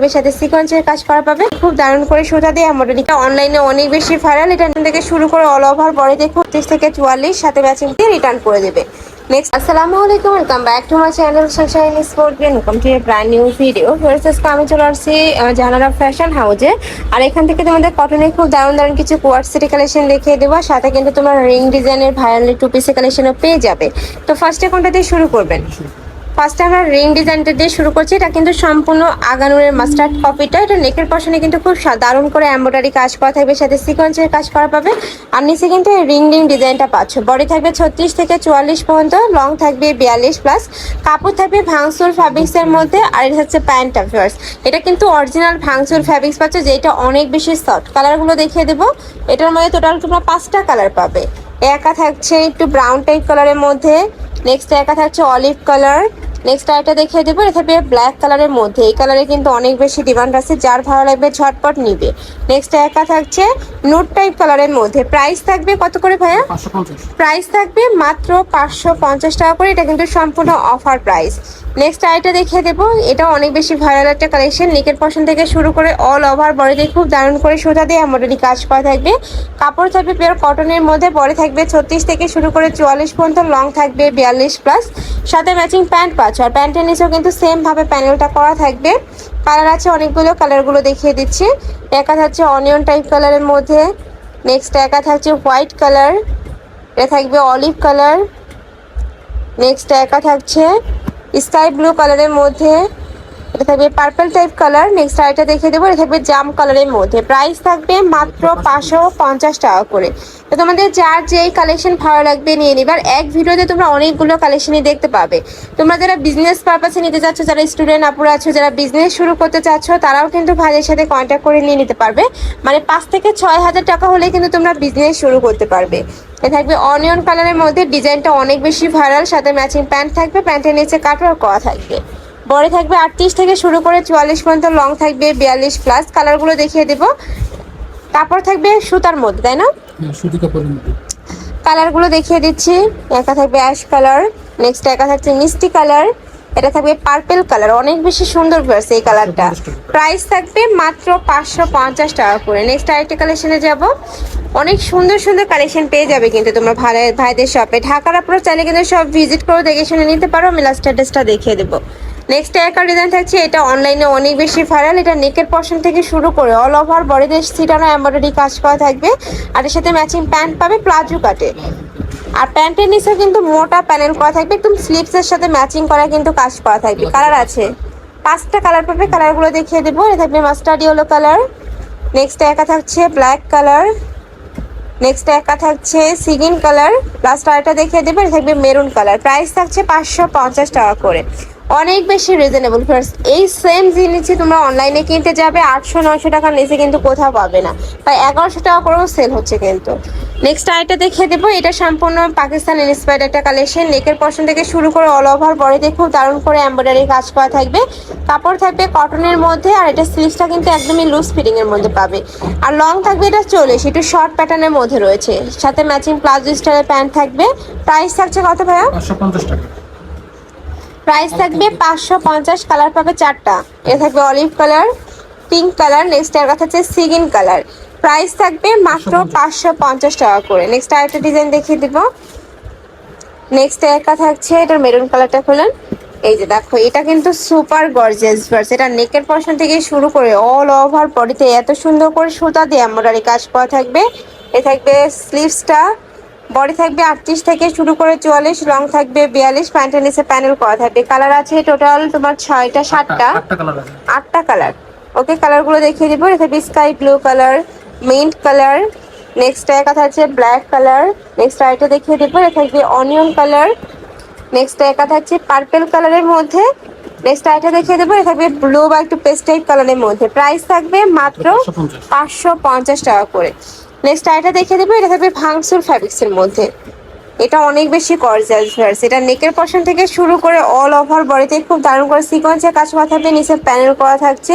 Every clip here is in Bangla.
থাকবে সাথে সিকোয়েন্সের কাজ করা পাবে। খুব দারুণ করে সুতা দিয়ে। এমব্রয়ডারিটা অনলাইনে অনেক বেশি ভাইরাল এটা থেকে শুরু করে অল ওভার বডি দেখো তিরিশ থেকে চুয়াল্লিশ সাথে ম্যাচিং দিয়ে রিটার্ন করে দেবে। নেক্সট আসসালামু আলাইকুম। Welcome back to my channel sunshine sport welcome to brand new video আমি চলে আসছি আহ, জানারা ফ্যাশন হাউজে আর এখান থেকে তোমাদের কটনের খুব দারুণ দারুণ কিছু কোয়ার সিটি কালেকশন দেখিয়ে দেবো। সাথে কিন্তু তোমার রিং ডিজাইনের ভাইরাল টু পিসের কালেকশনও পেয়ে যাবে। তো ফার্স্টে কোনটা দিয়ে শুরু করবেন। ফার্স্টে আমরা রিং ডিজাইনটা দিয়ে শুরু করছি। এটা কিন্তু সম্পূর্ণ আগানুরের মাস্টার্ড কপিটা এটা নেকের পশনে কিন্তু খুব দারুণ করে এমব্রয়ডারি কাজ করা থাকবে, সাথে সিকোয়েন্সের কাজ করা পাবে। আর নিচে কিন্তু এই রিং রিং ডিজাইনটা পাচ্ছ। বডি থাকবে ছত্রিশ থেকে চুয়াল্লিশ পর্যন্ত লং থাকবে বিয়াল্লিশ প্লাস কাপড় থাকবে ভাংসুর ফ্যাব্রিক্সের মধ্যে, আর এটা হচ্ছে প্যান্টটা ফার্স এটা কিন্তু অরিজিনাল ভাংসুর ফ্যাব্রিক্স পাচ্ছ, যেটা অনেক বেশি সফট কালারগুলো দেখিয়ে দেবো। এটার মধ্যে টোটাল তোমরা পাঁচটা কালার পাবে। একা থাকছে একটু ব্রাউন টাইপ কালারের মধ্যে। নেক্সট একা থাকছে অলিভ কালার নেক্সট আরেকটা দেখিয়ে দেবো এটা থাকবে ব্ল্যাক কালারের মধ্যে। এই কালারে কিন্তু অনেক বেশি ডিমান্ড আছে যার ভালো লাগবে ঝটপট নিবে। নেক্সট একা থাকছে নোট টাইপ কালারের মধ্যে। প্রাইস থাকবে কত করে ভাইয়া? প্রাইস থাকবে মাত্র পাঁচশো পঞ্চাশ টাকা করে। এটা কিন্তু সম্পূর্ণ অফার প্রাইস নেক্সট আইটা দেখিয়ে দেবো। এটা অনেক বেশি ভাইরাল একটা কালেকশন নিকের পশন থেকে শুরু করে অল ওভার বডিতে খুব দারুণ করে সুতা দিয়ে এমব্রয়ডারি কাজ করা থাকবে। কাপড় থাকবে পিওর কটনের মধ্যে বডি থাকবে ছত্রিশ থেকে শুরু করে চুয়াল্লিশ পর্যন্ত লং থাকবে বিয়াল্লিশ প্লাস সাথে ম্যাচিং প্যান্ট পাচ্ছ আর প্যান্টের নিচেও কিন্তু সেমভাবে প্যানেলটা করা থাকবে। কালার আছে অনেকগুলো কালারগুলো দেখিয়ে দিচ্ছি। একা থাকছে অনিয়ন টাইপ কালারের মধ্যে। নেক্সট একা থাকছে হোয়াইট কালার এটা থাকবে অলিভ কালার নেক্সট একা থাকছে স্কাই ব্লু কালারের মধ্যে এটা থাকবে পার্পল টাইপ কালার নেক্সট আরেকটা দেখিয়ে দেবো। এটা থাকবে জাম কালারের মধ্যে। প্রাইস থাকবে মাত্র পাঁচশো পঞ্চাশ টাকা করে। তো তোমাদের যার যেই কালেকশন ভালো লাগবে নিয়ে নিবার এক ভিডিওতে তোমরা অনেকগুলো কালেকশনই দেখতে পাবে। তোমরা যারা বিজনেস পারপাসে নিতে চাচ্ছ, যারা স্টুডেন্ট আপুরা আছো, যারা বিজনেস শুরু করতে চাচ্ছ, তারাও কিন্তু ভাইদের সাথে কন্ট্যাক্ট করে নিয়ে নিতে পারবে। মানে পাঁচ থেকে ছয় হাজার টাকা হলে কিন্তু তোমরা বিজনেস শুরু করতে পারবে। এ থাকবে অনিয়ন কালারের মধ্যে। ডিজাইনটা অনেক বেশি ভাইরাল সাথে ম্যাচিং প্যান্ট থাকবে। প্যান্টের নিচে কাটওয়ার করা থাকবে। বড় থাকবে আটত্রিশ থেকে শুরু করে চুয়াল্লিশ পর্যন্ত লং থাকবে বিয়াল্লিশ প্লাস কালারগুলো দেখিয়ে দেবো। কাপড় থাকবে সুতার মধ্যে তাই না? হ্যাঁ সুতি কাপড়ের মধ্যে। কালারগুলো দেখিয়ে দিচ্ছি। একা থাকবে অ্যাশ কালার নেক্সট একা থাকছে মিষ্টি কালার এটা থাকবে পার্পেল কালার অনেক বেশি সুন্দর ভার্স এই কালারটা প্রাইস থাকবে মাত্র পাঁচশো পঞ্চাশ টাকা করে। নেক্সট আরেকটা কালেকশনে যাব। অনেক সুন্দর সুন্দর কালেকশন পেয়ে যাবে কিন্তু তোমরা ভাই ভাইদের শপে ঢাকার আপনারা চাইলে কিন্তু সব ভিজিট করে দেখে শুনে নিতে পারো। আমি লাস্ট অ্যাড্রেসটা দেখিয়ে দেবো। নেক্সট একটা ডিজাইন থাকছে এটা অনলাইনে অনেক বেশি ভাইরাল এটা নেকের পশন থেকে শুরু করে অল ওভার বডিতে সিটানো এমব্রয়ডারি কাজ করা থাকবে। আর এর সাথে ম্যাচিং প্যান্ট পাবে প্লাজো কাটে। আর প্যান্টের নিচে কিন্তু মোটা প্যানেল করা থাকবে একদম স্লিপসের সাথে ম্যাচিং করা কিন্তু কাজ করা থাকবে। কালার আছে। পাঁচটা কালার পাবে কালারগুলো দেখিয়ে দেবো। এটা থাকবে মাস্টার্ড ইয়েলো কালার নেক্সট একা থাকছে ব্ল্যাক কালার নেক্সট একা থাকছে সিগিন কালার লাস্ট আরেকটা দেখিয়ে দেবে এটা থাকবে মেরুন কালার প্রাইস থাকছে পাঁচশো পঞ্চাশ টাকা করে। অনেক বেশি রিজনেবল ফার্স্ট এই সেম জিনিসই তোমরা অনলাইনে কিনতে যাবে, আটশো, নয়শো টাকার নিচে কিন্তু কোথাও পাবে না। তাই এগারোশো টাকা করেও সেল হচ্ছে কিন্তু। নেক্সট আরেকটা দেখিয়ে দেবো, এটা সম্পূর্ণ পাকিস্তান ইন্সপায়ার্ড একটা কালেকশন নেকের পশন থেকে শুরু করে অল ওভার বডিতে খুব দারুণ করে এমব্রয়ডারি কাজ করা থাকবে। কাপড় থাকবে কটনের মধ্যে, আর এটা স্লিভসটা কিন্তু একদমই লুজ ফিটিং এর মধ্যে পাবে। আর লং থাকবে এটা চল্লিশ, একটু শর্ট প্যাটার্নের মধ্যে রয়েছে। সাথে ম্যাচিং প্লাজো স্টাইলের প্যান্ট থাকবে। প্রাইস থাকছে কত ভাইয়া? টাকা। প্রাইস থাকবে পাঁচশো পঞ্চাশ কালার পাবে চারটা। এ থাকবে olive colour pink colour next এর কথা হচ্ছে সিগিন কালার প্রাইস থাকবে মাত্র পাঁচশো পঞ্চাশ। টাকা করে। নেক্সট আরেকটা ডিজাইন দেখিয়ে দিব। নেক্সট একা থাকছে এটার মেরুন কালারটা খুলেন। এই যে দেখো এটা কিন্তু সুপার গর্জিয়াস ভার্স এটা নেকের পশন থেকে শুরু করে অল ওভার বডিতে এত সুন্দর করে সুতা দিয়ে এমব্রয়ডারি কাজ করা থাকবে। এ থাকবে স্লিভসটা বডি থাকবে আটত্রিশ থেকে শুরু করে চুয়াল্লিশ লং থাকবে বিয়াল্লিশ প্যান্টের নিচে প্যানেল করা থাকবে। কালার আছে টোটাল তোমার ছয়টা সাতটা। আটটা কালার ওকে কালারগুলো দেখিয়ে দিব। এটা থাকবে sky blue colour mint colour next একা থাকছে ব্ল্যাক কালার নেক্সট আরেকটা দেখিয়ে দিব। এটা থাকবে অনিয়ন কালার নেক্সট একা থাকছে পার্পেল কালারের মধ্যে নেক্সট আরেকটা দেখিয়ে দেবো। এটা থাকবে ব্লু বা একটু পেস্ট টাইপ কালারের মধ্যে। প্রাইস থাকবে মাত্র পাঁচশো পঞ্চাশ টাকা করে। নেক্সট আইটা দেখিয়ে দেবো এটা থাকবে ভাংসুর ফ্যাব্রিক্সের মধ্যে। এটা অনেক বেশি গর্জিয়াস এটা নেকের পশন থেকে শুরু করে অল ওভার বডিতে খুব দারুণ করে সিকোয়েন্সের কাজ করা থাকবে। নিচে প্যানেল করা থাকছে।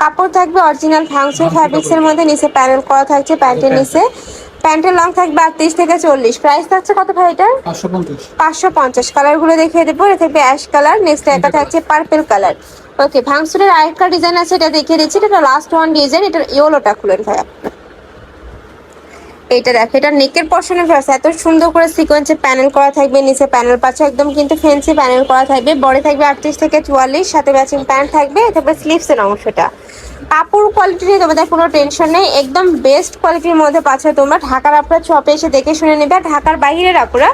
কাপড় থাকবে অরিজিনাল ভাংসুর ফ্যাব্রিক্সের মধ্যে। নিচে প্যানেল করা থাকছে প্যান্টের নিচে। প্যান্টের লং থাকবে আটত্রিশ থেকে চল্লিশ। প্রাইস থাকছে কত ভাই এটার? পাঁচশো পঞ্চাশ। পঞ্চাশ। কালারগুলো দেখিয়ে দেবো। এটা থাকবে অ্যাশ কালার নেক্সট একটা থাকছে পার্পেল কালার ওকে ভাঙসুরের আরেকটা ডিজাইন আছে এটা দেখিয়ে দিচ্ছি। এটা লাস্ট ওয়ান ডিজাইন এটার ইয়েলোটা খুলেন ভাইয়া। এটা দেখো, এটা নেকের পশনে ফ্লাস এত সুন্দর করে সিকোয়েন্সে প্যানেল করা থাকবে, নিচে প্যানেল পাচ্ছে একদম কিন্তু ফেন্সি প্যানেল করা থাকবে বডি থাকবে আটত্রিশ থেকে চুয়াল্লিশ, সাথে ম্যাচিং প্যান্ট থাকবে তারপরে স্লিভসের অংশটা। কাপড় কোয়ালিটি নিয়ে তোমাদের কোনো টেনশন নেই, একদম বেস্ট কোয়ালিটির মধ্যে পাচ্ছ তোমরা, ঢাকার আপনার শপে এসে দেখে শুনে নেবে ঢাকার বাইরের আপুরা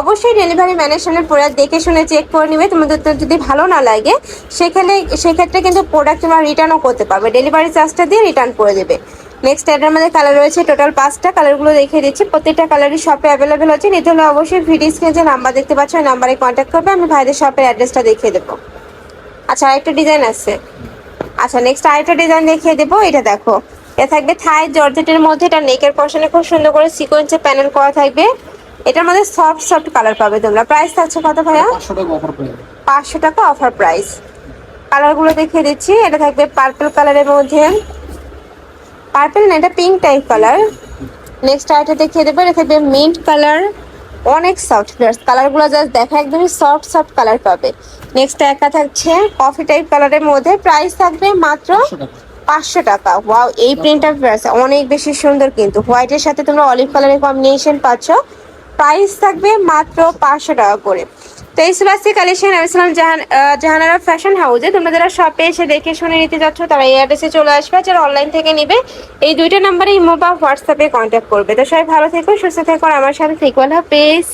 অবশ্যই ডেলিভারি ম্যানের সামনে প্রোডাক্ট দেখে শুনে চেক করে নেবে, তোমাদের যদি ভালো না লাগে, সেখানে, সেক্ষেত্রে কিন্তু প্রোডাক্ট তোমরা রিটার্নও করতে পারবে ডেলিভারি চার্জটা দিয়ে রিটার্ন করে দেবে। নেক্সট এটার মধ্যে কালার রয়েছে টোটাল পাঁচটা। কালারগুলো দেখিয়ে দিচ্ছি। প্রত্যেকটা কালারই শপে অ্যাভেলেবেল হচ্ছে। নিতে হলে অবশ্যই ভিডিও স্ক্রিনে যে নাম্বার দেখতে পাচ্ছ ওই নাম্বারে কন্ট্যাক্ট করবে। আমি ভাইদের শপের অ্যাড্রেসটা দেখিয়ে দেবো। আচ্ছা আরেকটা ডিজাইন আছে। আচ্ছা নেক্সট আরেকটা ডিজাইন দেখিয়ে দেবো। এটা দেখো। এটা থাকবে থাই জর্জেটের মধ্যে। এটা নেকের পশনে খুব সুন্দর করে সিকোয়েন্সে প্যানেল করা থাকবে। এটার মধ্যে সফট সফট কালার পাবে তোমরা। প্রাইস থাকছে কত ভাইয়া? পাঁচশো টাকা অফার পেয়ে পাঁচশো টাকা অফার প্রাইস কালারগুলো দেখিয়ে দিচ্ছি। এটা থাকবে পার্পল কালারের মধ্যে। পার্পল না এটা পিঙ্ক টাইপ কালার নেক্সট আইটা দেখিয়ে দেবো এটা থাকবে মিন্ট কালার অনেক সফট কালারগুলো জাস্ট দেখা একদমই সফট সফট কালার পাবে। নেক্সট একটা থাকছে কফি টাইপ কালারের মধ্যে। প্রাইস থাকবে মাত্র পাঁচশো টাকা। পাঁচশো টাকা। ওয়াও এই প্রিন্টটা অনেক বেশি সুন্দর কিন্তু। হোয়াইটের সাথে তোমরা অলিভ কালারের কম্বিনেশন পাচ্ছ। প্রাইস থাকবে মাত্র পাঁচশো টাকা করে। তো এই সুবাসি কালেকশন আমি ছিলাম জাহান জাহানারা ফ্যাশন হাউসে তোমরা যারা শপে এসে দেখে শুনে নিতে যাচ্ছ, তারা এই অ্যাড্রেসে চলে আসবে। যারা অনলাইন থেকে নিবে, এই দুইটা নাম্বারে ইমো বা হোয়াটসঅ্যাপে কন্ট্যাক্ট করবে। তো সবাই ভালো থেকো, সুস্থ থেকো আমার সাথে থেকো। আল্লাহ হাফেজ।